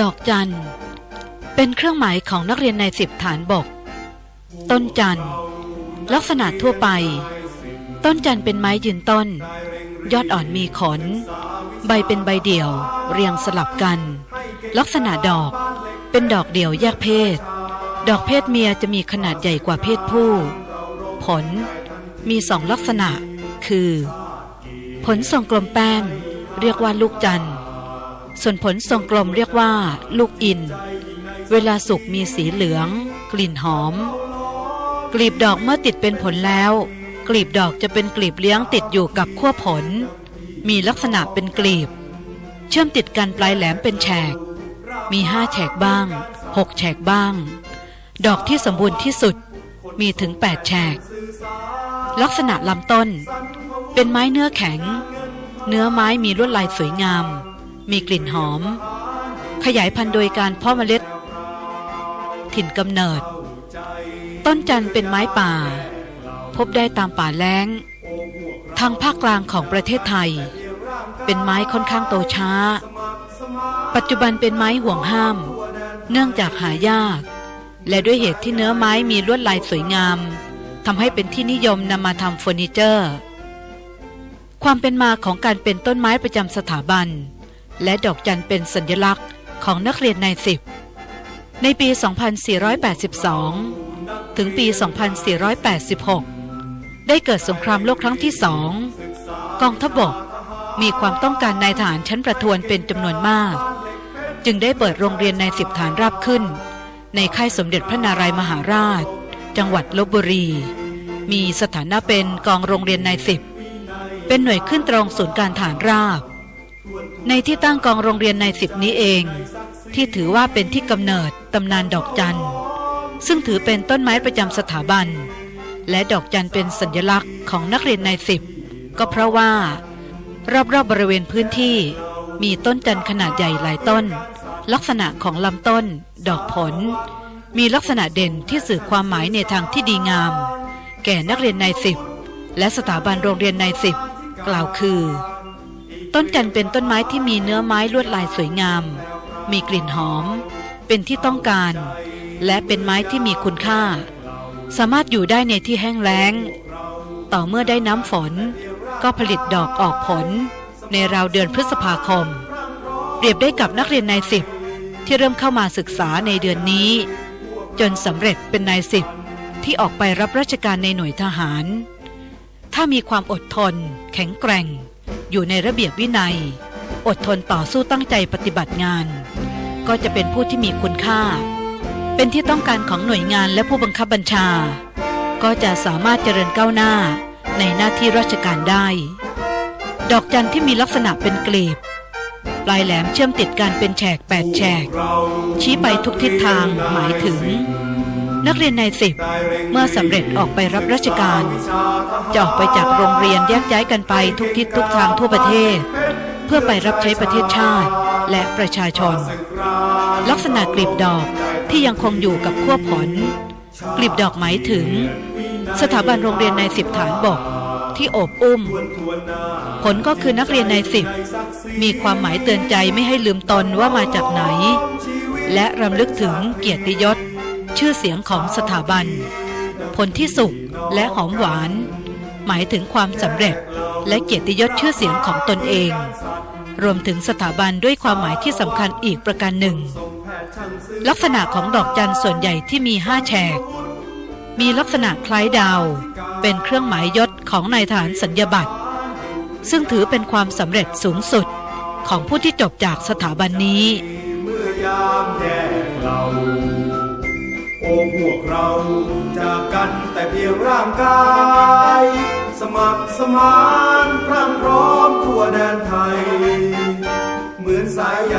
ดอกจัน เป็นเครื่องหมายของนักเรียนในสิบฐานบก ต้นจัน ลักษณะทั่วไป ต้นจันเป็นไม้ยืนต้น ยอดอ่อนมีขน ใบเป็นใบเดี่ยว เรียงสลับกัน ลักษณะดอกเป็นดอกเดี่ยวแยกเพศ ดอกเพศเมียจะมีขนาดใหญ่กว่าเพศผู้ ผลมีสองลักษณะ คือ ผลทรงกลมแป้น เรียกว่าลูกจันทร์ ส่วนผลทรงกลมเรียกว่า ลูกอิน เวลาสุกมีสีเหลือง กลิ่นหอม กลีบดอกเมื่อติดเป็นผลแล้ว กลีบดอกจะเป็นกลีบเลี้ยงติดอยู่กับขั้วผล มีลักษณะเป็นกลีบ เชื่อมติดกันปลายแหลมเป็นแฉก มีห้าแฉกบ้างหกแฉกบ้าง ดอกที่สมบูรณ์ที่สุดมีถึงแปดแฉก ลักษณะลำต้น เป็นไม้เนื้อแข็ง เนื้อไม้มีลวดลายสวยงาม มีกลิ่นหอม ขยายพันธุ์โดยการเพาะเมล็ด ถิ่นกำเนิด ต้นจันทร์เป็นไม้ป่า พบได้ตามป่าแล้ง ทางภาคกลางของประเทศไทย เป็นไม้ค่อนข้างโตช้า ปัจจุบันเป็นไม้ห่วงห้าม เนื่องจากหายาก และด้วยเหตุที่เนื้อไม้มีลวดลายสวยงามทำให้เป็นที่นิยมนำมาทำเฟอร์นิเจอร์ ความเป็นมาของการเป็นต้นไม้ประจำสถาบัน และดอกจันเป็นสัญลักษณ์ของนักเรียนในสิบในปี 2482 ถึงปี 2486 ได้เกิดสงครามโลกครั้งที่สองกองทัพบกมีความต้องการนายทหารชั้นประทวนเป็นจำนวนมาก จึงได้เปิดโรงเรียนในสิบฐานราบขึ้น ในค่ายสมเด็จพระนารายมหาราช จังหวัดลบบุรี มีสถานะเป็นกองโรงเรียนในสิบเป็นหน่วยขึ้นตรงศูนย์การฐานราบ ในที่ตั้งกองโรงเรียนในสิบนี้เอง ที่ถือว่าเป็นที่กำเนิดตำนานดอกจัน ซึ่งถือเป็นต้นไม้ประจำสถาบัน และดอกจันเป็นสัญลักษณ์ของนักเรียนในสิบก็เพราะว่า รอบๆบบริเวณพื้นที่มีต้นจันขนาดใหญ่หลายต้น ลักษณะของลำต้น ดอกผล มีลักษณะเด่นที่สื่อความหมายในทางที่ดีงาม แก่นักเรียนในสิบและสถาบันโรงเรียนในสิบกล่าวคือ ต้นจันเป็นต้นไม้ที่มีเนื้อไม้ลวดลายสวยงาม มีกลิ่นหอม เป็นที่ต้องการ และเป็นไม้ที่มีคุณค่า สามารถอยู่ได้ในที่แห้งแล้ง ต่อเมื่อได้น้ำฝน ก็ผลิตดอกออกผล ในราวเดือนพฤษภาคม เปรียบได้กับนักเรียนนายสิบที่เริ่มเข้ามาศึกษาในเดือนนี้ จนสำเร็จเป็นนายสิบที่ออกไปรับราชการในหน่วยทหาร ถ้ามีความอดทน แข็งแกร่ง อยู่ในระเบียบวินัย อดทนต่อสู้ตั้งใจปฏิบัติงาน ก็จะเป็นผู้ที่มีคุณค่า เป็นที่ต้องการของหน่วยงานและผู้บังคับบัญชา ก็จะสามารถเจริญก้าวหน้าในหน้าที่ราชการได้ ดอกจันที่มีลักษณะเป็นกลีบ ปลายแหลมเชื่อมติดกันเป็นแฉกแปดแฉก ชี้ไปทุกทิศทางหมายถึง นักเรียนในสิบเมื่อสำเร็จออกไปรับราชการจะออกไปจากโรงเรียนแยกย้ายกันไปทุกทิศทุกทางทั่วประเทศ เพื่อไปรับใช้ประเทศชาติและประชาชน ลักษณะกลีบดอกที่ยังคงอยู่กับขั้วผล กลีบดอกหมายถึง สถาบันโรงเรียนในสิบฐานบกที่โอบอุ้ม ผลก็คือนักเรียนในสิบมีความหมายเตือนใจไม่ให้ลืมตนว่ามาจากไหน และรำลึกถึงเกียรติยศ ชื่อเสียงของสถาบัน ผลที่สุขและหอมหวาน หมายถึงความสำเร็จและเกียรติยศชื่อเสียงของตนเอง รวมถึงสถาบันด้วยความหมายที่สำคัญอีกประการหนึ่ง ลักษณะของดอกจันส่วนใหญ่ที่มีห้าแฉก มีลักษณะคล้ายดาว เป็นเครื่องหมายยศของนายทหารสัญญาบัตรซึ่งถือเป็นความสำเร็จสูงสุดของผู้ที่จบจากสถาบันนี้ เมื่อยามแย่เราโอ้ พวกเราจากกันแต่เพียงร่างกาย สมัครสมานพรั่งพร้อมทั่วแดนไทย เหมือนสายใย